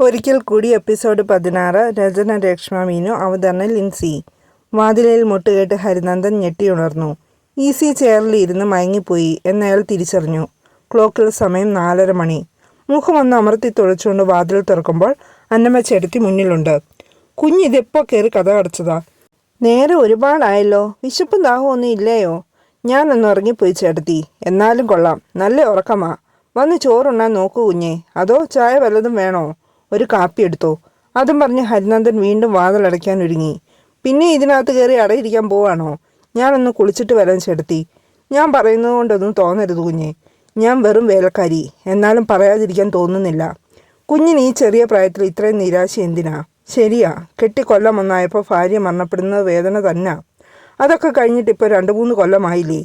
ഒരിക്കൽ കൂടി എപ്പിസോഡ് പതിനാറ് രചന രേഷ്മ മീനു അവതരണം ലിൻസി. വാതിലയിൽ മുട്ടുകേട്ട് ഹരിനന്ദൻ ഞെട്ടിയുണർന്നു ഈസി ചെയറിൽ ഇരുന്ന് മയങ്ങിപ്പോയി എന്നയാൾ തിരിച്ചറിഞ്ഞു. ക്ലോക്കിൽ സമയം നാലര മണി. മുഖമൊന്ന് അമർത്തി തുളച്ചുകൊണ്ട് വാതിൽ തുറക്കുമ്പോൾ അന്നമ്മ ചെടുത്തി മുന്നിലുണ്ട്. കുഞ്ഞിതെപ്പോൾ കയറി കഥ കടച്ചതാ? നേരെ ഒരുപാടായല്ലോ. വിശപ്പും ദാഹവും ഒന്നും ഇല്ലയോ? ഞാനൊന്ന് ഉറങ്ങിപ്പോയി ചേട്ടത്തി. എന്നാലും കൊള്ളാം. നല്ല ഉറക്കമാ. വന്ന് ചോറുണ്ണാൻ നോക്കൂ കുഞ്ഞേ. അതോ ചായ വല്ലതും വേണോ? ഒരു കാപ്പി എടുത്തോ. അതും പറഞ്ഞ് ഹരിനന്ദൻ വീണ്ടും വാതിലടയ്ക്കാൻ ഒരുങ്ങി. പിന്നെ ഇതിനകത്ത് കയറി അടയിരിക്കാൻ പോവാണോ? ഞാനൊന്ന് കുളിച്ചിട്ട് വരാൻ ചേട്ടത്തി ഞാൻ പറയുന്നത് കൊണ്ടൊന്നും തോന്നരുത് കുഞ്ഞെ. ഞാൻ വെറും വേലക്കാരി. എന്നാലും പറയാതിരിക്കാൻ തോന്നുന്നില്ല. കുഞ്ഞിന് ഈ ചെറിയ പ്രായത്തിൽ ഇത്രയും നിരാശ എന്തിനാ? ശരിയാ കെട്ടിക്കൊല്ലം ഒന്നായപ്പോൾ ഭാര്യ മരണപ്പെടുന്നത് വേദന തന്നെ. അതൊക്കെ കഴിഞ്ഞിട്ട് ഇപ്പോൾ രണ്ട് മൂന്ന് കൊല്ലമായില്ലേ?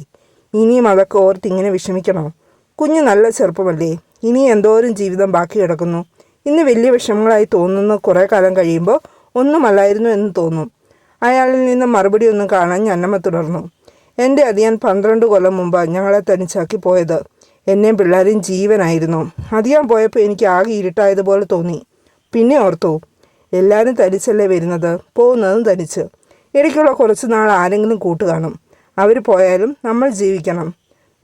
ഇനിയും അതൊക്കെ ഓർത്ത് ഇങ്ങനെ വിഷമിക്കണോ? കുഞ്ഞ് നല്ല ചെറുപ്പമല്ലേ? ഇനി എന്തോരം ജീവിതം ബാക്കി കിടക്കുന്നു? ഇന്ന് വലിയ വിഷമങ്ങളായി തോന്നുന്ന. കുറേ കാലം കഴിയുമ്പോൾ ഒന്നുമല്ലായിരുന്നു എന്ന് തോന്നും. അയാളിൽ നിന്ന് മറുപടി ഒന്നും കാണാൻ ഞന്നമ്മ തുടർന്നു. എന്റെ അധിയാൻ പന്ത്രണ്ട് കൊല്ലം മുമ്പ് ഞങ്ങളെ തനിച്ചാക്കി പോയത്. എന്നെയും പിള്ളേരെയും ജീവനായിരുന്നു. അധികം പോയപ്പോൾ എനിക്ക് ആകെ ഇരുട്ടായതുപോലെ തോന്നി. പിന്നെ ഓർത്തു എല്ലാവരും തനിച്ചല്ലേ വരുന്നത്? പോകുന്നതും തനിച്ച്. ഇടയ്ക്കുള്ള കുറച്ച് നാൾ ആരെങ്കിലും കൂട്ടുകാണും. അവർ പോയാലും നമ്മൾ ജീവിക്കണം.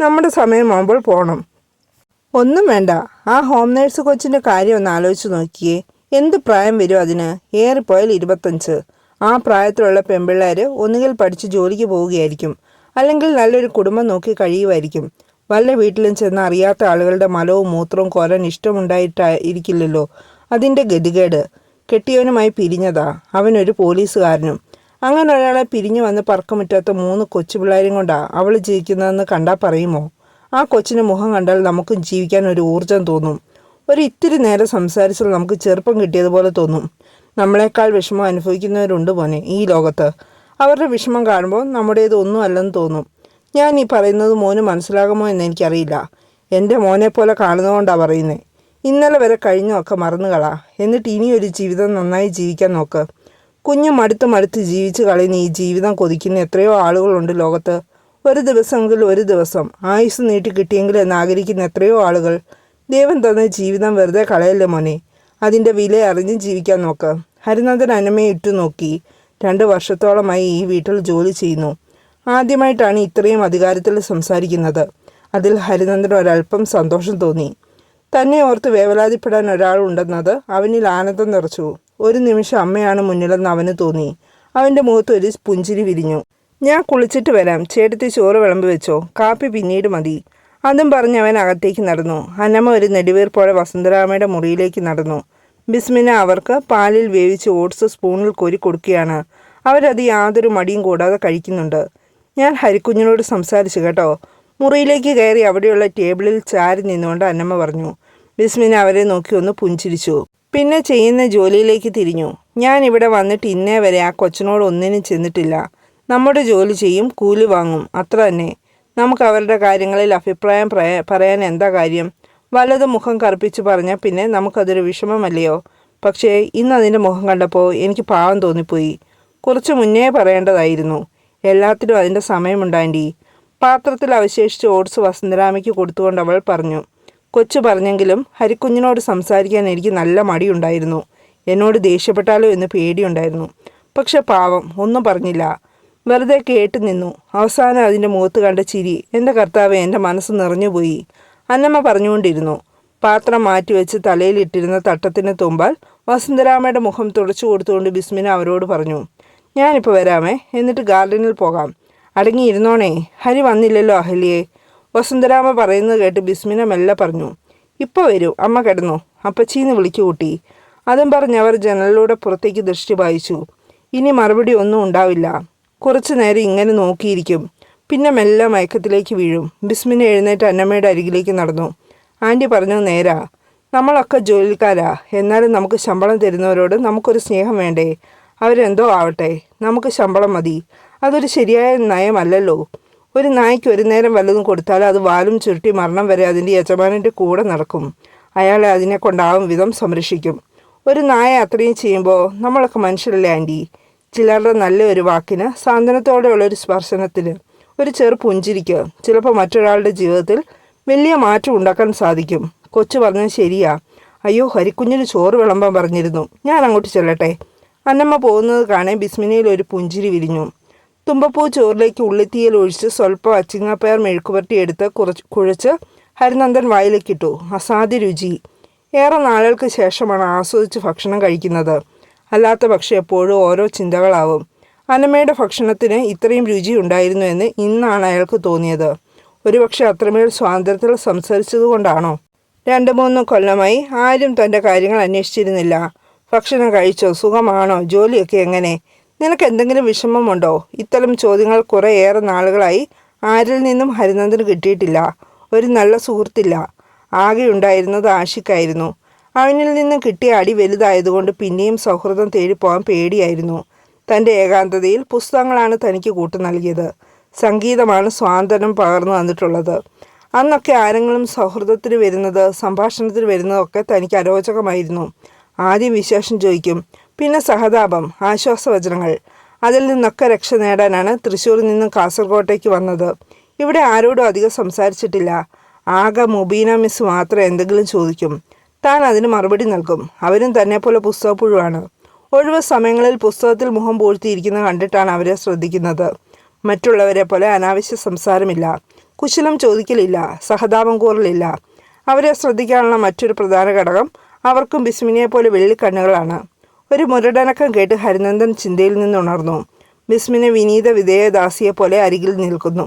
നമ്മുടെ സമയമാകുമ്പോൾ പോകണം ഒന്നും വേണ്ട. ആ ഹോം നേഴ്സ് കൊച്ചിന്റെ കാര്യം ഒന്ന് ആലോചിച്ച് നോക്കിയേ. എന്ത് പ്രായം വരും അതിന്? ഏറിപ്പോയാൽ ഇരുപത്തഞ്ച്. ആ പ്രായത്തിലുള്ള പെൺപിള്ളേർ ഒന്നുകിൽ പഠിച്ച് ജോലിക്ക് പോവുകയായിരിക്കും. അല്ലെങ്കിൽ നല്ലൊരു കുടുംബം നോക്കി കഴിയുമായിരിക്കും. വല്ല വീട്ടിലും ചെന്ന് അറിയാത്ത ആളുകളുടെ മലവും മൂത്രവും കോരാൻ ഇഷ്ടമുണ്ടായിട്ട് ഇരിക്കില്ലല്ലോ. അതിന്റെ ഗതികേട്. കെട്ടിയവനുമായി പിരിഞ്ഞതാ. അവനൊരു പോലീസുകാരനും. അങ്ങനെ ഒരാളെ പിരിഞ്ഞു വന്ന് പറക്കമുറ്റാത്ത മൂന്ന് കൊച്ചു പിള്ളേരും കൊണ്ടാ അവൾ ജീവിക്കുന്നതെന്ന് കണ്ടാൽ പറയുമോ? ആ കൊച്ചിന് മുഖം കണ്ടാൽ നമുക്കും ജീവിക്കാൻ ഒരു ഊർജം തോന്നും. ഒരു ഇത്തിരി നേരം സംസാരിച്ചാൽ നമുക്ക് ചെറുപ്പം കിട്ടിയതുപോലെ തോന്നും. നമ്മളെക്കാൾ വിഷമം അനുഭവിക്കുന്നവരുണ്ട് പോനെ ഈ ലോകത്ത്. അവരുടെ വിഷമം കാണുമ്പോൾ നമ്മുടേത് ഒന്നും അല്ലെന്ന് തോന്നും. ഞാൻ ഈ പറയുന്നത് മോന് മനസ്സിലാകുമോ എന്ന് എനിക്കറിയില്ല. എന്റെ മോനെ പോലെ കാണുന്നതുകൊണ്ടാണ് പറയുന്നത് ഇന്നലെ വരെ കഴിഞ്ഞൊക്കെ മറന്നുകളാ. എന്നിട്ട് ഇനിയൊരു ജീവിതം നന്നായി ജീവിക്കാൻ നോക്ക്. കുഞ്ഞു മടുത്ത് മടുത്ത് ജീവിച്ച് കളയുന്ന ഈ ജീവിതം കൊതിക്കുന്ന എത്രയോ ആളുകളുണ്ട് ലോകത്ത്. ഒരു ദിവസമെങ്കിൽ ഒരു ദിവസം ആയുസ് നീട്ടി കിട്ടിയെങ്കിൽ എന്ന് ആഗ്രഹിക്കുന്ന എത്രയോ ആളുകൾ. ദൈവം തന്ന ജീവിതം വെറുതെ കളയല്ലേ മോനെ? അതിന്റെ വില അറിഞ്ഞ് ജീവിക്കാൻ നോക്ക്. ഹരിനന്ദൻ അനമയെ ഇട്ടു നോക്കി. രണ്ട് വർഷത്തോളമായി ഈ വീട്ടിൽ ജോലി ചെയ്യുന്നു. ആദ്യമായിട്ടാണ് ഇത്രയും അധികാരത്തിൽ സംസാരിക്കുന്നത്. അതിൽ ഹരിനന്ദൻ ഒരല്പം സന്തോഷം തോന്നി. തന്നെ ഓർത്ത് വേവലാതിപ്പെടാൻ ഒരാളുണ്ടെന്നത് അവനിൽ ആനന്ദം നിറച്ചു. ഒരു നിമിഷം അമ്മയാണ് മുന്നിലെന്ന് അവന് തോന്നി. അവന്റെ മുഖത്ത് ഒരു പുഞ്ചിരി വിരിഞ്ഞു. ഞാൻ കുളിച്ചിട്ട് വരാം. ചേട്ടത്തി ചോറ് വിളമ്പ് വെച്ചോ. കാപ്പി പിന്നീട് മതി. അതും പറഞ്ഞ് അവൻ അകത്തേക്ക് നടന്നു. അന്നമ്മ ഒരു നെടുവീർപ്പോടെ വസന്തരാമയുടെ മുറിയിലേക്ക് നടന്നു. ബിസ്മിന അവർക്ക് പാലിൽ വേവിച്ച് ഓട്സ് സ്പൂണിൽ കോരി കൊടുക്കുകയാണ്. അവരത് യാതൊരു മടിയും കൂടാതെ കഴിക്കുന്നുണ്ട്. ഞാൻ ഹരിക്കുഞ്ഞിനോട് സംസാരിച്ചു കേട്ടോ. മുറിയിലേക്ക് കയറി അവിടെയുള്ള ടേബിളിൽ ചാരി നിന്നുകൊണ്ട് അന്നമ്മ പറഞ്ഞു ബിസ്മിന അവരെ നോക്കി ഒന്ന് പുഞ്ചിരിച്ചു. പിന്നെ ചെയ്യുന്ന ജോലിയിലേക്ക് തിരിഞ്ഞു. ഞാൻ ഇവിടെ വന്നിട്ട് ഇന്നേ വരെ ആ കൊച്ചിനോട് ഒന്നിനും ചെന്നിട്ടില്ല. നമ്മുടെ ജോലി ചെയ്യും കൂലി വാങ്ങും. അത്ര തന്നെ. നമുക്ക് അവരുടെ കാര്യങ്ങളിൽ അഭിപ്രായം പറയാൻ എന്താ കാര്യം? വലത് മുഖം കറുപ്പിച്ച് പറഞ്ഞാൽ പിന്നെ നമുക്കതൊരു വിഷമമല്ലയോ? പക്ഷേ ഇന്ന് അതിന്റെ മുഖം കണ്ടപ്പോൾ എനിക്ക് പാവം തോന്നിപ്പോയി. കുറച്ച് മുന്നേ പറയേണ്ടതായിരുന്നു. എല്ലാത്തിനും അതിന്റെ സമയമുണ്ടാൻഡി പാത്രത്തിൽ അവശേഷിച്ച് ഓട്സ് വസന്തരാമയ്ക്ക് കൊടുത്തുകൊണ്ട് അവൾ പറഞ്ഞു കൊച്ചു പറഞ്ഞെങ്കിലും ഹരിക്കുഞ്ഞിനോട് സംസാരിക്കാൻ എനിക്ക് നല്ല മടിയുണ്ടായിരുന്നു. എന്നോട് ദേഷ്യപ്പെട്ടാലോ എന്ന് പേടിയുണ്ടായിരുന്നു. പക്ഷെ പാവം ഒന്നും പറഞ്ഞില്ല. വെറുതെ കേട്ട് നിന്നു. അവസാനം അതിന്റെ മുഖത്ത് കണ്ട ചിരി. എന്റെ കർത്താവ് എന്റെ മനസ്സ് നിറഞ്ഞുപോയി അന്നമ്മ പറഞ്ഞുകൊണ്ടിരുന്നു. പാത്രം മാറ്റിവെച്ച് തലയിലിട്ടിരുന്ന തട്ടത്തിന് തുമ്പാൽ വസന്തരാമയുടെ മുഖം തുടച്ചു കൊടുത്തുകൊണ്ട് ബിസ്മിന അവരോട് പറഞ്ഞു ഞാനിപ്പോൾ വരാമേ. എന്നിട്ട് ഗാർഡനിൽ പോകാം. അടങ്ങിയിരുന്നോണേ. ഹരി വന്നില്ലല്ലോ അഹലിയെ വസുന്ധരാമ പറയുന്നത് കേട്ട് ബിസ്മിന മെല്ലെ പറഞ്ഞു ഇപ്പോൾ വരൂ. അമ്മ കിടന്നു. അപ്പച്ചീന്ന് വിളിച്ചുകൂട്ടി അതും പറഞ്ഞ് അവർ ജനലിലൂടെ പുറത്തേക്ക് ദൃഷ്ടി വായിച്ചു ഇനി മറുപടി ഒന്നും ഉണ്ടാവില്ല. കുറച്ചു നേരം ഇങ്ങനെ നോക്കിയിരിക്കും. പിന്നെ മെല്ലെ മയക്കത്തിലേക്ക് വീഴും. ബിസ്മിന് എഴുന്നേറ്റ് അന്നമ്മയുടെ അരികിലേക്ക് നടന്നു. ആന്റി പറഞ്ഞു നേരാ. നമ്മളൊക്കെ ജോലിക്കാരാ. എന്നാലും നമുക്ക് ശമ്പളം തരുന്നവരോട് നമുക്കൊരു സ്നേഹം വേണ്ടേ? അവരെന്തോ ആവട്ടെ. നമുക്ക് ശമ്പളം മതി. അതൊരു ശരിയായ നയമല്ലല്ലോ. ഒരു നായ്ക്ക് ഒരു നേരം വല്ലതും കൊടുത്താൽ അത് വാലും ചുരുട്ടി മരണം വരെ അതിന്റെ യജമാനന്റെ കൂടെ നടക്കും. അയാളെ അതിനെ കൊണ്ടാവും വിധം സംരക്ഷിക്കും. ഒരു നായ അത്രയും ചെയ്യുമ്പോൾ നമ്മളൊക്കെ മനുഷ്യരല്ലേ ആന്റി ചിലരുടെ നല്ല ഒരു വാക്കിന് സാന്ത്വനത്തോടെയുള്ള ഒരു സ്പർശനത്തിന് ഒരു ചെറു പുഞ്ചിരിക്ക് ചിലപ്പോൾ മറ്റൊരാളുടെ ജീവിതത്തിൽ വലിയ മാറ്റം ഉണ്ടാക്കാൻ സാധിക്കും. കൊച്ചു പറഞ്ഞത് ശരിയാ. അയ്യോ ഹരിക്കുഞ്ഞിന് ചോറ് വിളമ്പാൻ പറഞ്ഞിരുന്നു. ഞാൻ അങ്ങോട്ട് ചെല്ലട്ടെ. അന്നമ്മ പോകുന്നത് കാണേ ബിസ്മിനയിൽ ഒരു പുഞ്ചിരി വിരിഞ്ഞു. തുമ്പപ്പൂ ചോറിലേക്ക് ഉള്ളിത്തീയൽ ഒഴിച്ച് സ്വല്പം അച്ചിങ്ങാപ്പയർ മെഴുക്കുപരട്ടി എടുത്ത് കുറച്ച് കുഴച്ച് ഹരിനന്ദൻ വായിലേക്കിട്ടു അസാധ്യ രുചി. ഏറെ നാളുകൾക്ക് ശേഷമാണ് ആസ്വദിച്ച് ഭക്ഷണം കഴിക്കുന്നത്. അല്ലാത്ത പക്ഷേ എപ്പോഴും ഓരോ ചിന്തകളാവും. അനമ്മയുടെ ഭക്ഷണത്തിന് ഇത്രയും രുചി ഉണ്ടായിരുന്നു എന്ന് ഇന്നാണ് അയാൾക്ക് തോന്നിയത്. ഒരുപക്ഷെ അത്രമേൽ സ്വാതന്ത്ര്യത്തിൽ സംസാരിച്ചതുകൊണ്ടാണോ? രണ്ട് മൂന്ന് കൊല്ലമായി ആരും തന്റെ കാര്യങ്ങൾ അന്വേഷിച്ചിരുന്നില്ല. ഭക്ഷണം കഴിച്ചോ സുഖമാണോ ജോലിയൊക്കെ എങ്ങനെ? നിനക്ക് എന്തെങ്കിലും വിഷമമുണ്ടോ? ഇത്തരം ചോദ്യങ്ങൾ കുറേ ഏറെ നാളുകളായി ആരിൽ നിന്നും ഹരിനന്ദന് കിട്ടിയിട്ടില്ല. ഒരു നല്ല സുഹൃത്തില്ല. ആകെ ഉണ്ടായിരുന്നത് ആഷിക്കായിരുന്നു. അവനിൽ നിന്ന് കിട്ടിയ അടി വലുതായതുകൊണ്ട് പിന്നെയും സൗഹൃദം തേടിപ്പോകാൻ പേടിയായിരുന്നു. തന്റെ ഏകാന്തതയിൽ പുസ്തകങ്ങളാണ് തനിക്ക് കൂട്ടു നൽകിയത്. സംഗീതമാണ് സ്വാതന്ത്ര്യം പകർന്നു വന്നിട്ടുള്ളത് അന്നൊക്കെ ആരെങ്കിലും സൗഹൃദത്തിന് വരുന്നത് സംഭാഷണത്തിന് വരുന്നതൊക്കെ തനിക്ക് അരോചകമായിരുന്നു. ആദ്യം വിശേഷം ചോദിക്കും പിന്നെ സഹതാപം ആശ്വാസവചനങ്ങൾ. അതിൽ നിന്നൊക്കെ രക്ഷ നേടാനാണ് തൃശ്ശൂരിൽ നിന്നും കാസർഗോട്ടേക്ക് വന്നത്. ഇവിടെ ആരോടും അധികം സംസാരിച്ചിട്ടില്ല. ആകെ മുബീന മിസ് മാത്രം എന്തെങ്കിലും ചോദിക്കും. താൻ അതിന് മറുപടി നൽകും. അവരും തന്നെ പോലെ പുസ്തകപ്പുഴുവാണ്. ഒഴിവ് സമയങ്ങളിൽ പുസ്തകത്തിൽ മുഖം പൂഴ്ത്തിയിരിക്കുന്നത് കണ്ടിട്ടാണ് അവരെ ശ്രദ്ധിക്കുന്നത്. മറ്റുള്ളവരെ പോലെ അനാവശ്യ സംസാരമില്ല. കുശലം ചോദിക്കലില്ല. സഹതാപം കൂറലില്ല. അവരെ ശ്രദ്ധിക്കാനുള്ള മറ്റൊരു പ്രധാന ഘടകം അവർക്കും ബിസ്മിനെ പോലെ വെള്ളിക്കണ്ണുകളാണ്. ഒരു മുരടനക്കം കേട്ട് ഹരിനന്ദൻ ചിന്തയിൽ നിന്നുണർന്നു. ബിസ്മിനെ വിനീത വിധേയദാസിയെ പോലെ അരികിൽ നിൽക്കുന്നു.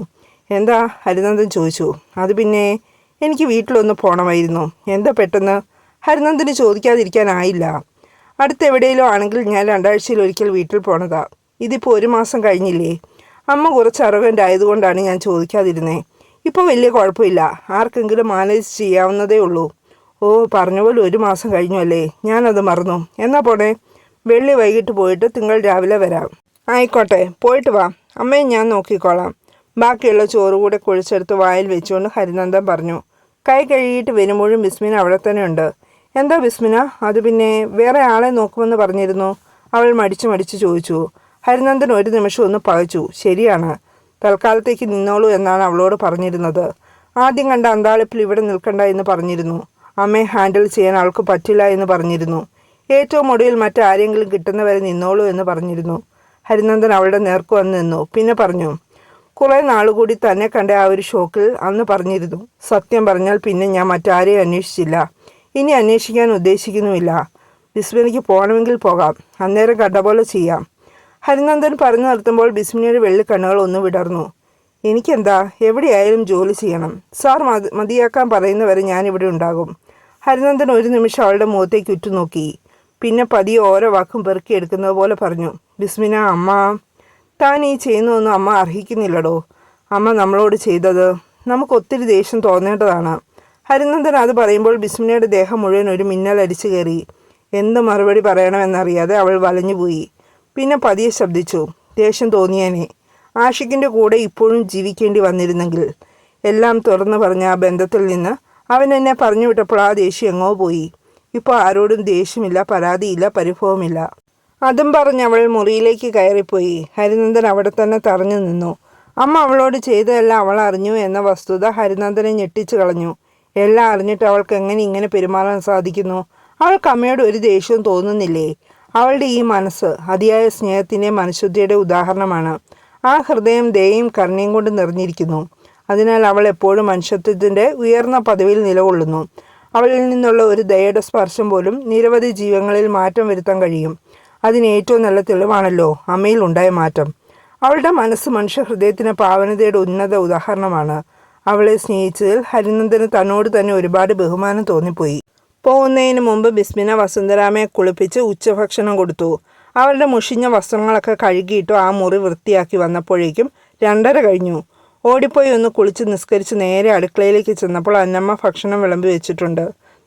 എന്താ? ഹരിനന്ദൻ ചോദിച്ചു. അത് പിന്നെ എനിക്ക് വീട്ടിലൊന്ന് പോകണമായിരുന്നു എന്താ പെട്ടെന്ന്? ഹരിനന്ദന് ചോദിക്കാതിരിക്കാനായില്ല. അടുത്തെവിടെയെങ്കിലും ആണെങ്കിൽ ഞാൻ രണ്ടാഴ്ചയിൽ ഒരിക്കൽ വീട്ടിൽ പോണതാ. ഇതിപ്പോൾ ഒരു മാസം കഴിഞ്ഞില്ലേ? അമ്മ കുറച്ച് അറവന്റ് ആയതുകൊണ്ടാണ് ഞാൻ ചോദിക്കാതിരുന്നേ. ഇപ്പോൾ വലിയ കുഴപ്പമില്ല. ആർക്കെങ്കിലും മാനേജ് ചെയ്യാവുന്നതേ ഉള്ളൂ. ഓ പറഞ്ഞ പോലെ ഒരു മാസം കഴിഞ്ഞു അല്ലേ? ഞാനത് മറന്നു. എന്നാ പോണേ? വെള്ളി വൈകിട്ട് പോയിട്ട് തിങ്കൾ രാവിലെ വരാം. ആയിക്കോട്ടെ പോയിട്ട് വാ. അമ്മയെ ഞാൻ നോക്കിക്കോളാം. ബാക്കിയുള്ള ചോറ് കൂടെ കുഴിച്ചെടുത്ത് വായിൽ വെച്ചുകൊണ്ട് ഹരിനന്ദൻ പറഞ്ഞു. കൈ കഴുകിയിട്ട് വരുമ്പോഴും ബിസ്മിൻ അവിടെ തന്നെ ഉണ്ട്. എന്താ ബിസ്മിന? അത് പിന്നെ വേറെ ആളെ നോക്കുമെന്ന് പറഞ്ഞിരുന്നു. അവൾ മടിച്ചു മടിച്ചു ചോദിച്ചു. ഹരിനന്ദൻ ഒരു നിമിഷം ഒന്ന് പകച്ചു ശരിയാണ്. തൽക്കാലത്തേക്ക് നിന്നോളൂ എന്നാണ് അവളോട് പറഞ്ഞിരുന്നത്. ആദ്യം കണ്ട അന്താളിപ്പിൽ ഇവിടെ നിൽക്കണ്ട എന്ന് പറഞ്ഞിരുന്നു. അമ്മയെ ഹാൻഡിൽ ചെയ്യാൻ അവൾക്ക് പറ്റില്ല എന്ന് പറഞ്ഞിരുന്നു. ഏറ്റവും ഒടുവിൽ മറ്റാരെങ്കിലും കിട്ടുന്നവരെ നിന്നോളൂ എന്ന് പറഞ്ഞിരുന്നു. ഹരിനന്ദൻ അവളുടെ നേർക്ക് വന്ന് നിന്നു. പിന്നെ പറഞ്ഞു കുറേ നാളുകൂടി തന്നെ കണ്ട ആ ഒരു ഷോക്കിൽ അന്ന് പറഞ്ഞിരുന്നു. സത്യം പറഞ്ഞാൽ പിന്നെ ഞാൻ മറ്റാരെയും അന്വേഷിച്ചില്ല. ഇനി അന്വേഷിക്കാൻ ഉദ്ദേശിക്കുന്നുമില്ല. ബിസ്മിനിക്ക് പോകണമെങ്കിൽ പോകാം. അന്നേരം കണ്ട പോലെ ചെയ്യാം. ഹരിനന്ദൻ പറഞ്ഞു നിർത്തുമ്പോൾ ബിസ്മിനിയുടെ വെള്ളിക്കണ്ണുകൾ ഒന്ന് വിടർന്നു. എനിക്കെന്താ? എവിടെയായാലും ജോലി ചെയ്യണം. സാർ മതി മതിയാക്കാൻ പറയുന്നവരെ ഞാനിവിടെ ഉണ്ടാകും. ഹരിനന്ദൻ ഒരു നിമിഷം അവളുടെ മുഖത്തേക്ക് ഉറ്റുനോക്കി. പിന്നെ പതിയെ ഓരോ വാക്കും പെറുക്കിയെടുക്കുന്നത് പോലെ പറഞ്ഞു. ബിസ്മിന അമ്മ താൻ ഈ ചെയ്യുന്നതൊന്നും അമ്മ അർഹിക്കുന്നില്ലടോ. അമ്മ നമ്മളോട് ചെയ്തത്. നമുക്ക് ഒത്തിരി ദേഷ്യം തോന്നേണ്ടതാണ്. ഹരിനന്ദൻ അത് പറയുമ്പോൾ ബിസ്മിനയുടെ ദേഹം മുഴുവൻ ഒരു മിന്നൽ അടിച്ചു കയറി. എന്ത് മറുപടി പറയണമെന്നറിയാതെ അവൾ വലഞ്ഞുപോയി പിന്നെ പതിയെ ശബ്ദിച്ചു ദേഷ്യം തോന്നിയേനെ. ആഷിക്കിന്റെ കൂടെ ഇപ്പോഴും ജീവിക്കേണ്ടി വന്നിരുന്നെങ്കിൽ. എല്ലാം തുറന്നു പറഞ്ഞ ആ ബന്ധത്തിൽ നിന്ന് അവൻ എന്നെ പറഞ്ഞു വിട്ടപ്പോൾ ആ ദേഷ്യം എങ്ങോ പോയി. ഇപ്പോൾ ആരോടും ദേഷ്യമില്ല പരാതിയില്ല പരിഭവമില്ല. അതും പറഞ്ഞ് അവൾ മുറിയിലേക്ക് കയറിപ്പോയി. ഹരിനന്ദൻ അവിടെ തന്നെ തറഞ്ഞു നിന്നു. അമ്മ അവളോട് ചെയ്തതെല്ലാം അവൾ അറിഞ്ഞു എന്ന വസ്തുത ഹരിനന്ദനെ ഞെട്ടിച്ചു കളഞ്ഞു. എല്ലാം അറിഞ്ഞിട്ട് അവൾക്ക് എങ്ങനെ ഇങ്ങനെ പെരുമാറാൻ സാധിക്കുന്നു? അവൾക്ക് അമ്മയോട് ഒരു ദേഷ്യവും തോന്നുന്നില്ലേ? അവളുടെ ഈ മനസ്സ് അതിയായ സ്നേഹത്തിന്റെ മനഃശുദ്ധിയുടെ ഉദാഹരണമാണ്. ആ ഹൃദയം ദയയും കരുണയും കൊണ്ട് നിറഞ്ഞിരിക്കുന്നു. അതിനാൽ അവൾ എപ്പോഴും മനുഷ്യത്വത്തിന്റെ ഉയർന്ന പദവിയിൽ നിലകൊള്ളുന്നു. അവളിൽ നിന്നുള്ള ഒരു ദയയുടെ സ്പർശം പോലും നിരവധി ജീവങ്ങളിൽ മാറ്റം വരുത്താൻ കഴിയും. അതിന് ഏറ്റവും നല്ല തെളിവാണല്ലോ അമ്മയിൽ ഉണ്ടായ മാറ്റം. അവളുടെ മനസ്സ് മനുഷ്യ ഹൃദയത്തിന് പാവനതയുടെ ഉന്നത ഉദാഹരണമാണ്. അവളെ സ്നേഹിച്ചതിൽ ഹരിനന്ദന് തന്നോട് തന്നെ ഒരുപാട് ബഹുമാനം തോന്നിപ്പോയി. പോകുന്നതിന് മുമ്പ് ബിസ്മിന വസുന്ധരാമയെ കുളിപ്പിച്ച് ഉച്ചഭക്ഷണം കൊടുത്തു. അവരുടെ മുഷിഞ്ഞ വസ്ത്രങ്ങളൊക്കെ കഴുകിയിട്ടു ആ മുറി വൃത്തിയാക്കി വന്നപ്പോഴേക്കും രണ്ടര കഴിഞ്ഞു. ഓടിപ്പോയി ഒന്ന് കുളിച്ച് നിസ്കരിച്ച് നേരെ അടുക്കളയിലേക്ക് ചെന്നപ്പോൾ അന്നമ്മ ഭക്ഷണം വിളമ്പി വെച്ചിട്ടുണ്ട്.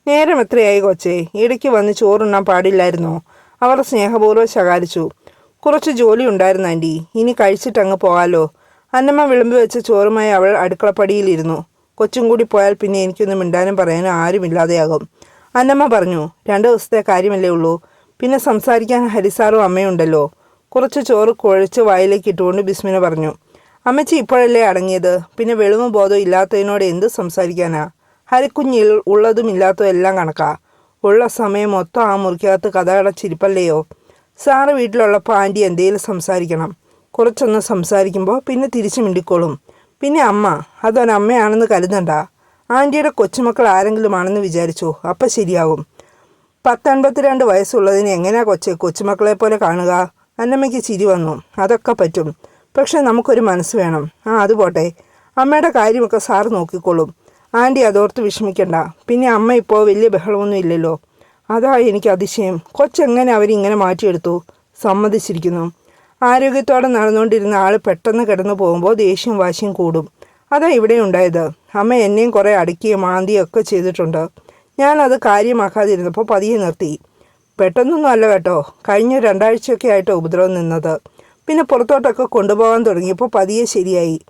നേരം എത്രയായി കൊച്ചേ? ഇടയ്ക്ക് വന്ന് ചോറുണ്ണാൻ പാടില്ലായിരുന്നോ? അവർ സ്നേഹപൂർവം ശകാരിച്ചു. കുറച്ച് ജോലി ഉണ്ടായിരുന്നു ആന്റി. ഇനി കഴിച്ചിട്ടങ്ങ് പോകാലോ. അന്നമ്മ വിളമ്പ് വെച്ച ചോറുമായി അവൾ അടുക്കളപ്പടിയിലിരുന്നു കൊച്ചും കൂടി പോയാൽ പിന്നെ എനിക്കൊന്നും മിണ്ടാനും പറയാനും ആരുമില്ലാതെയാകും. അന്നമ്മ പറഞ്ഞു രണ്ട് ദിവസത്തെ കാര്യമല്ലേ ഉള്ളൂ. പിന്നെ സംസാരിക്കാൻ ഹരിസാറും അമ്മയുണ്ടല്ലോ കുറച്ച് ചോറ് കുഴച്ച് വായിലേക്ക് ഇട്ടുകൊണ്ട് ബിസ്മിന പറഞ്ഞു അമ്മച്ചി ഇപ്പോഴല്ലേ അടങ്ങിയത്? പിന്നെ വെളിവ് ബോധം ഇല്ലാത്തതിനോട് എന്ത് സംസാരിക്കാനാ? ഹരിക്കുഞ്ഞിൽ ഉള്ളതും ഇല്ലാത്തതും എല്ലാം കണക്കാ. ഉള്ള സമയം മൊത്തം ആ മുറിക്കകത്ത് കഥ അടച്ചിരിപ്പല്ലയോ? സാറ് വീട്ടിലുള്ളപ്പോൾ ആന്റി എന്തെങ്കിലും സംസാരിക്കണം. കുറച്ചൊന്ന് സംസാരിക്കുമ്പോൾ പിന്നെ തിരിച്ചു മിണ്ടിക്കോളും. പിന്നെ അമ്മ അതൊരമ്മയാണെന്ന് കരുതണ്ട. ആന്റിയുടെ കൊച്ചുമക്കൾ ആരെങ്കിലും ആണെന്ന് വിചാരിച്ചു. അപ്പം ശരിയാവും. പത്തൊൻപത്തിരണ്ട് വയസ്സുള്ളതിന് എങ്ങനെയാ കൊച്ച് കൊച്ചുമക്കളെ പോലെ കാണുക? അന്നമ്മയ്ക്ക് ചിരി വന്നു. അതൊക്കെ പറ്റും. പക്ഷെ നമുക്കൊരു മനസ്സ് വേണം. ആ അത് പോട്ടെ. അമ്മയുടെ കാര്യമൊക്കെ സാറ് നോക്കിക്കോളും. ആന്റി അതോർത്ത് വിഷമിക്കണ്ട. പിന്നെ അമ്മ ഇപ്പോൾ വലിയ ബഹളമൊന്നും ഇല്ലല്ലോ. അതാ എനിക്ക് അതിശയം. കൊച്ചെങ്ങനെ അവരിങ്ങനെ മാറ്റിയെടുത്തു? സമ്മതിച്ചിരിക്കുന്നു. ആരോഗ്യത്തോടെ നടന്നുകൊണ്ടിരുന്ന ആൾ പെട്ടെന്ന് കിടന്നു പോകുമ്പോൾ ദേഷ്യം വാശിയും കൂടും. അതാ ഇവിടെ ഉണ്ടായത്. അമ്മ എന്നെയും കുറേ അടുക്കുകയും മാന്തിയും ഒക്കെ ചെയ്തിട്ടുണ്ട്. ഞാനത് കാര്യമാക്കാതിരുന്നപ്പോൾ പതിയെ നിർത്തി. പെട്ടെന്നൊന്നും അല്ല കേട്ടോ. കഴിഞ്ഞ രണ്ടാഴ്ചയൊക്കെ ആയിട്ട് ഉപദ്രവം നിന്നത്. പിന്നെ പുറത്തോട്ടൊക്കെ കൊണ്ടുപോകാൻ തുടങ്ങിയപ്പോൾ പതിയെ ശരിയായി.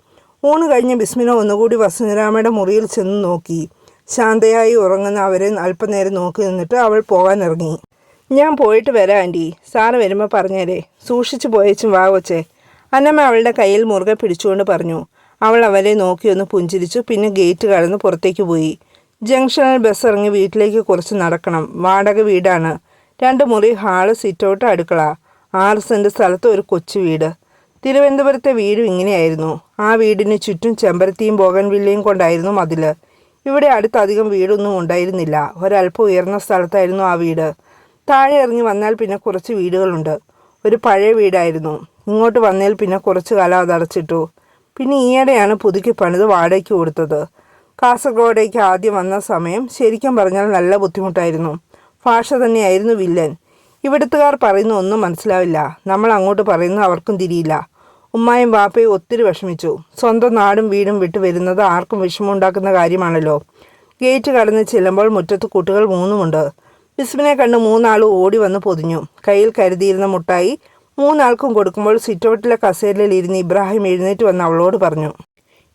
ഊണ് കഴിഞ്ഞ് ബിസ്മിന ഒന്നുകൂടി വസുന്ധരാമയുടെ മുറിയിൽ ചെന്ന് നോക്കി. ശാന്തയായി ഉറങ്ങുന്ന അവരെ അല്പനേരം നോക്കി നിന്നിട്ട് അവൾ പോകാൻ ഇറങ്ങി. ഞാൻ പോയിട്ട് വരാം ആന്റി സാറ് വരുമ്പോൾ പറഞ്ഞേരെ. സൂക്ഷിച്ചു പോയേച്ചും വാ കൊച്ചേ. അന്നമ്മ അവളുടെ കയ്യിൽ മുറുകെ പിടിച്ചുകൊണ്ട് പറഞ്ഞു. അവൾ അവരെ നോക്കിയൊന്ന് പുഞ്ചിരിച്ചു പിന്നെ ഗേറ്റ് കടന്ന് പുറത്തേക്ക് പോയി. ജംഗ്ഷനിൽ ബസ് ഇറങ്ങി വീട്ടിലേക്ക് കുറച്ച് നടക്കണം. വാടക വീടാണ്. രണ്ട് മുറി ഹാൾ സിറ്റൗട്ട് അടുക്കള. ആറ് സെന്റ് സ്ഥലത്ത് ഒരു കൊച്ചു വീട്. തിരുവനന്തപുരത്തെ വീടും ഇങ്ങനെയായിരുന്നു. ആ വീടിന് ചുറ്റും ചെമ്പരത്തിയും ബോഗൻവില്ലയും കൊണ്ടായിരുന്നു മതിൽ ഇവിടെ അടുത്തധികം വീടൊന്നും ഉണ്ടായിരുന്നില്ല. ഒരല്പം ഉയർന്ന സ്ഥലത്തായിരുന്നു ആ വീട്. താഴെ ഇറങ്ങി വന്നാൽ പിന്നെ കുറച്ച് വീടുകളുണ്ട്. ഒരു പഴയ വീടായിരുന്നു. ഇങ്ങോട്ട് വന്നതിൽ പിന്നെ കുറച്ച് കാലം അത് അടച്ചിട്ടു. പിന്നെ ഈയിടെയാണ് പുതുക്കി പണിത് വാടകയ്ക്ക് കൊടുത്തത്. കാസർഗോഡേക്ക് ആദ്യം വന്ന സമയം ശരിക്കും പറഞ്ഞാൽ നല്ല ബുദ്ധിമുട്ടായിരുന്നു. ഭാഷ തന്നെയായിരുന്നു വില്ലൻ. ഇവിടുത്തുകാർ പറയുന്ന ഒന്നും മനസ്സിലാവില്ല. നമ്മൾ അങ്ങോട്ട് പറയുന്നത് അവർക്കും തിരിയില്ല. ഉമ്മായും ബാപ്പയും ഒത്തിരി വിഷമിച്ചു. സ്വന്തം നാടും വീടും വിട്ടു വരുന്നത് ആർക്കും വിഷമമുണ്ടാക്കുന്ന കാര്യമാണല്ലോ. ഗേറ്റ് കടന്ന് ചെല്ലുമ്പോൾ മുറ്റത്ത് കുട്ടികൾ മൂന്നുമുണ്ട്. ബിസ്മിനെ കണ്ട് മൂന്നാളും ഓടി വന്ന് പൊതിഞ്ഞു. കയ്യിൽ കരുതിയിരുന്ന മുട്ടായി മൂന്നാൾക്കും കൊടുക്കുമ്പോൾ സിറ്റൗട്ടിലെ കസേരയിൽ ഇരുന്ന് ഇബ്രാഹിം എഴുന്നേറ്റ് വന്ന് അവളോട് പറഞ്ഞു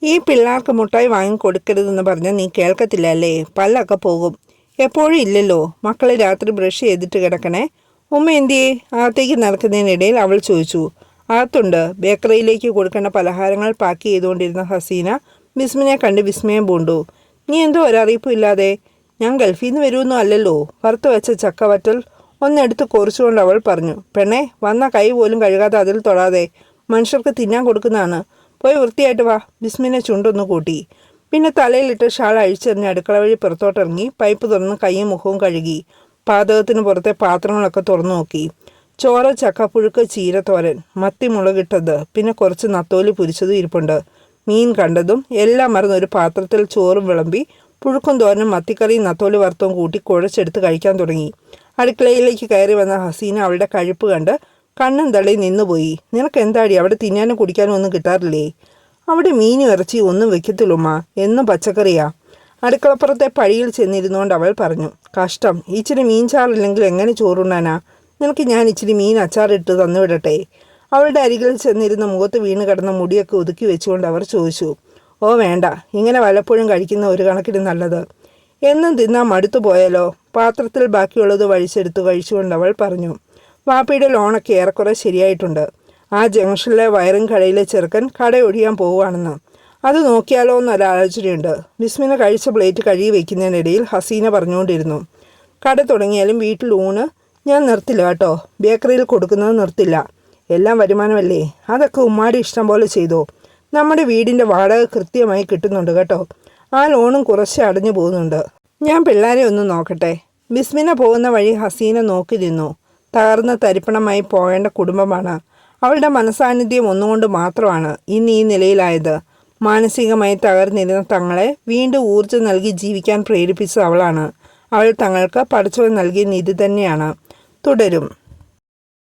ഈ പിള്ളേർക്ക് മുട്ടായി വാങ്ങി കൊടുക്കരുതെന്ന് പറഞ്ഞാൽ നീ കേൾക്കത്തില്ല അല്ലേ? പല്ലൊക്കെ പോകും. എപ്പോഴും ഇല്ലല്ലോ. മക്കളെ രാത്രി ബ്രഷ് ചെയ്തിട്ട് കിടക്കണേ. ഉമ്മ എന്തിയേ? അകത്തേക്ക് നടക്കുന്നതിനിടയിൽ അവൾ ചോദിച്ചു അകത്തുണ്ട്. ബേക്കറിയിലേക്ക് കൊടുക്കേണ്ട പലഹാരങ്ങൾ പാക്ക് ചെയ്തുകൊണ്ടിരുന്ന ഹസീന ബിസ്മിനെ കണ്ട് വിസ്മയം പൂണ്ടു. നീ എന്തോ ഒരറിയിപ്പും ഇല്ലാതെ ഞാൻ ഗൾഫിൽ നിന്ന് വരുമെന്നോ അല്ലല്ലോ. വറുത്തു വെച്ച ചക്കവറ്റൽ ഒന്നെടുത്ത് കുറിച്ചുകൊണ്ട് അവൾ പറഞ്ഞു പെണ്ണെ വന്ന കൈ പോലും കഴുകാതെ അതിൽ തൊടാതെ. മനുഷ്യർക്ക് തിന്നാൻ കൊടുക്കുന്നതാണ്. പോയി വൃത്തിയായിട്ട് വാ. ബിസ്മിനെ ചുണ്ടൊന്ന് കൂട്ടി. പിന്നെ തലയിലിട്ട് ഷാൾ അഴിച്ചെറിഞ്ഞ് അടുക്കള വഴി പുറത്തോട്ടിറങ്ങി പൈപ്പ് തുറന്ന് കൈയും മുഖവും കഴുകി പാതകത്തിന് പുറത്തെ പാത്രങ്ങളൊക്കെ തുറന്നു നോക്കി. ചോറ് ചക്കപ്പുഴുക്ക് ചീരത്തോരൻ മത്തി മുളകിട്ടത് പിന്നെ കുറച്ച് നത്തോലി പുരിച്ചതും ഇരിപ്പുണ്ട്. മീൻ കണ്ടതും എല്ലാം മറന്ന് ഒരു പാത്രത്തിൽ ചോറും വിളമ്പി പുഴുക്കും തോരനും മത്തിക്കറിയും നത്തോലി വറുത്തവും കൂട്ടി കുഴച്ചെടുത്ത് കഴിക്കാൻ തുടങ്ങി. അടുക്കളയിലേക്ക് കയറി വന്ന ഹസീന അവളുടെ കഴിപ്പ് കണ്ട് കണ്ണും തള്ളി നിന്നുപോയി. നിനക്ക് എന്താടി? അവിടെ തിന്നാനും കുടിക്കാനും ഒന്നും കിട്ടാറില്ലേ? അവിടെ മീനും ഇറച്ചി ഒന്നും വെക്കത്തില്ലുമ്മ എന്നും പച്ചക്കറിയാ. അടുക്കളപ്പുറത്തെ പഴിയിൽ ചെന്നിരുന്നുകൊണ്ട് അവൾ പറഞ്ഞു കഷ്ടം. ഇച്ചിരി മീൻ ചാറില്ലെങ്കിൽ എങ്ങനെ ചോറുണ്ണാനാ? നിനക്ക് ഞാൻ ഇച്ചിരി മീൻ അച്ചാറിട്ട് തന്നുവിടട്ടെ. അവളുടെ അരികിൽ ചെന്നിരുന്ന മുഖത്ത് വീണ് കിടന്ന മുടിയൊക്കെ ഒതുക്കി വെച്ചുകൊണ്ട് അവർ ചോദിച്ചു ഓ വേണ്ട. ഇങ്ങനെ വല്ലപ്പോഴും കഴിക്കുന്ന ഒരു കണക്കിന് നല്ലത്. എന്നും തിന്നാൻ മടുത്തു പോയാലോ പാത്രത്തിൽ ബാക്കിയുള്ളത് വഴിച്ചെടുത്ത് കഴിച്ചുകൊണ്ട് അവൾ പറഞ്ഞു വാപ്പയുടെ ലോണൊക്കെ ഏറെക്കുറെ ശരിയായിട്ടുണ്ട്. ആ ജംഗ്ഷനിലെ വയറും കടയിലെ ചെറുക്കൻ കട ഒഴിയാൻ പോവുകയാണെന്ന്. അത് നോക്കിയാലോ എന്നൊരു ആലോചനയുണ്ട്. ബിസ്മിന കഴിച്ച പ്ലേറ്റ് കഴുകി വയ്ക്കുന്നതിനിടയിൽ ഹസീന പറഞ്ഞുകൊണ്ടിരുന്നു കട തുടങ്ങിയാലും വീട്ടിൽ ഊണ് ഞാൻ നിർത്തില്ല കേട്ടോ. ബേക്കറിയിൽ കൊടുക്കുന്നത് നിർത്തില്ല. എല്ലാം വരുമാനമല്ലേ? അതൊക്കെ ഉമ്മാടി ഇഷ്ടം പോലെ ചെയ്തോ? നമ്മുടെ വീടിന്റെ വാടക കൃത്യമായി കിട്ടുന്നുണ്ട് കേട്ടോ. ആ ലോണും കുറച്ച് അടഞ്ഞു പോകുന്നുണ്ട്. ഞാൻ പിള്ളേരെ ഒന്ന് നോക്കട്ടെ. ബിസ്മിന പോകുന്ന വഴി ഹസീന നിന്നു. തകർന്ന തരിപ്പണമായി പോകേണ്ട കുടുംബമാണ്. അവളുടെ മനസാന്നിധ്യം ഒന്നുകൊണ്ട് മാത്രമാണ് ഇന്ന് ഈ നിലയിലായത്. മാനസികമായി തകർന്നിരുന്ന തങ്ങളെ വീണ്ടും ഊർജം നൽകി ജീവിക്കാൻ പ്രേരിപ്പിച്ചത് അവളാണ്. അവൾ തങ്ങൾക്ക് പഠിച്ചവൻ നൽകിയ നിധി തന്നെയാണ്. തുടരും.